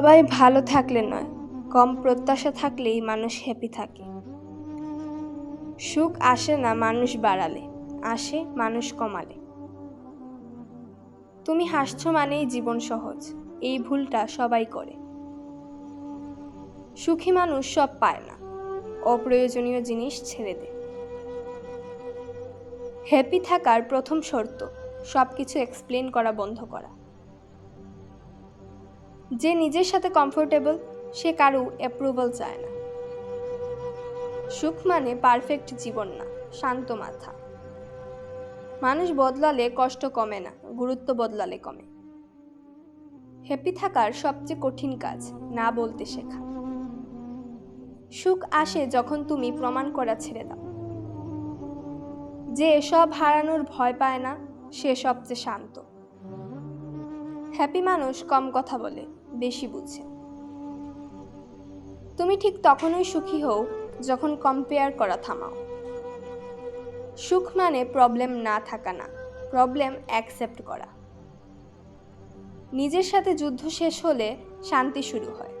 সবাই ভালো থাকলে নয়, কম প্রত্যাশা থাকলেই মানুষ হ্যাপি থাকে। সুখ আসে না মানুষ বাড়ালে, আসে মানুষ কমালে। তুমি হাসছো মানেই জীবন সহজ, এই ভুলটা সবাই করে। সুখী মানুষ সব পায় না, অপ্রয়োজনীয় জিনিস ছেড়ে দে। হ্যাপি থাকার প্রথম শর্ত সব কিছু এক্সপ্লেন করা বন্ধ করা। যে নিজের সাথে কমফোর্টেবল সে কারও অ্যাপ্রুভাল চায় না। সুখ মানে পারফেক্ট জীবন না, শান্ত মাথা। মানুষ বদলালে কষ্ট কমে না, গুরুত্ব বদলালে কমে। হ্যাপি থাকার সবচেয়ে কঠিন কাজ, না বলতে শেখা। সুখ আসে যখন তুমি প্রমাণ করা ছেড়ে দাও। যে এসব হারানোর ভয় পায় না, সে সবচেয়ে শান্ত। হ্যাপি মানুষ কম কথা বলে বেশি বুঝে। তুমি ঠিক তখনই সুখী হও যখন কম্পেয়ার করা থামাও। সুখ মানে প্রবলেম না থাকা না প্রবলেম অ্যাকসেপ্ট করা। নিজের সাথে যুদ্ধ শেষ হলে শান্তি শুরু হয়।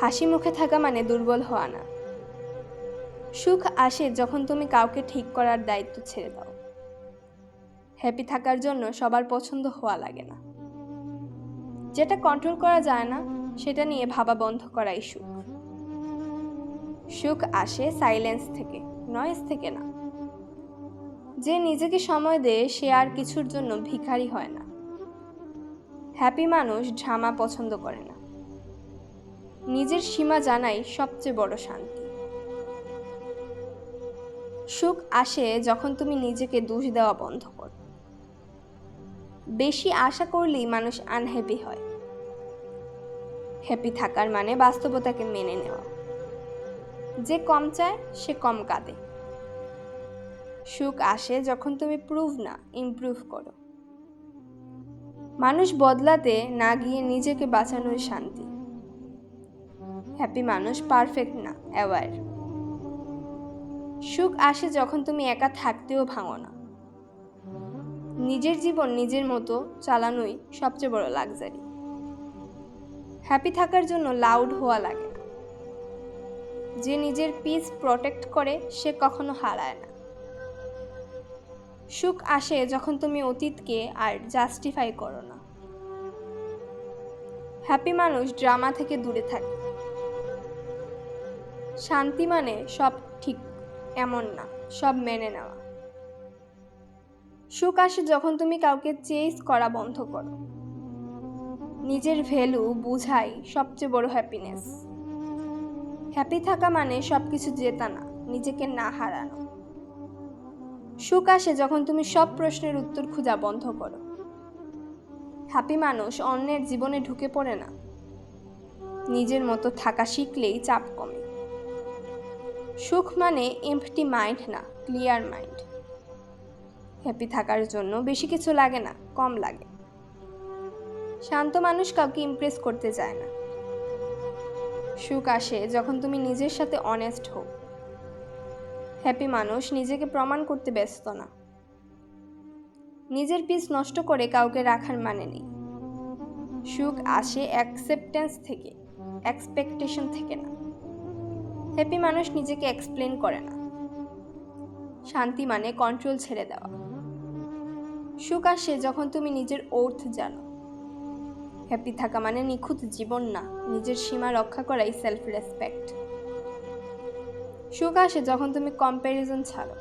হাসি মুখে থাকা মানে দুর্বল হওয়া না। সুখ আসে যখন তুমি কাউকে ঠিক করার দায়িত্ব ছেড়ে দাও। হ্যাপি থাকার জন্য সবার পছন্দ হওয়া লাগে না। যেটা কন্ট্রোল করা যায় না, সেটা নিয়ে ভাবা বন্ধ করাই সুখ। সুখ আসে সাইলেন্স থেকে নয়েজ থেকে না। যে নিজেকে সময় দেয়, সে আর কিছুর জন্য ভিখারি হয় না। হ্যাপি মানুষ ঝামা পছন্দ করে না। নিজের সীমা জানাই সবচেয়ে বড় শান্তি। সুখ আসে যখন তুমি নিজেকে দোষ দেওয়া বন্ধ করো। বেশি আশা করলেই মানুষ আনহ্যাপি হয়। হ্যাপি থাকার মানে বাস্তবতাকে মেনে নেওয়া। যে কম চায়, সে কম কাঁদে। সুখ আসে যখন তুমি প্রুভ না ইমপ্রুভ করো। মানুষ বদলাতে না গিয়ে নিজেকে বাঁচানোর শান্তি। হ্যাপি মানুষ পারফেক্ট না অ্যাওয়ার সুখ আসে যখন তুমি একা থাকতেও ভাঙো না। নিজের জীবন নিজের মতো চালানোই সবচেয়ে বড় লাক্সারি হ্যাপি থাকার জন্য লাউড হওয়া লাগে। যে নিজের পিস প্রটেক্ট করে, সে কখনো হারায় না। সুখ আসে যখন তুমি অতীতকে আর জাস্টিফাই করো না। হ্যাপি মানুষ ড্রামা থেকে দূরে থাকে। শান্তি মানে সব ঠিক এমন না, সব মেনে নেওয়া। সুখ আসে যখন তুমি কাউকে চেস করা বন্ধ করো। নিজের ভ্যালু বুঝাই সবচেয়ে বড় হ্যাপিনেস হ্যাপি থাকা মানে সব কিছু জেতা না, নিজেকে না হারানো। সুখ আসে যখন তুমি সব প্রশ্নের উত্তর খোঁজা বন্ধ করো। হ্যাপি মানুষ অন্যের জীবনে ঢুকে পড়ে না। নিজের মতো থাকা শিখলেই চাপ কমে। সুখ মানে এমটি মাইন্ড না ক্লিয়ার মাইন্ড হ্যাপি থাকার জন্য বেশি কিছু লাগে না, কম লাগে। শান্ত মানুষ কাউকে ইমপ্রেস করতে চায় না। সুখ আসে যখন তুমি নিজের সাথে অনেস্ট হও। হ্যাপি মানুষ নিজেকে প্রমাণ করতে ব্যস্ত না। নিজের পিস নষ্ট করে কাউকে রাখার মানে নেই। সুখ আসে অ্যাকসেপ্টেন্স থেকে এক্সপেকটেশন থেকে না। হ্যাপি মানুষ নিজেকে এক্সপ্লেন করে না। শান্তি মানে কন্ট্রোল ছেড়ে দেওয়া। সুখ আসে যখন তুমি নিজের ওর্থ জানো। হ্যাপি থাকা মানে নিখুঁত জীবন না, নিজের সীমা রক্ষা করাই সেলফ রেসপেক্ট সুখ আসে যখন তুমি কম্প্যারিজন ছাড়ো।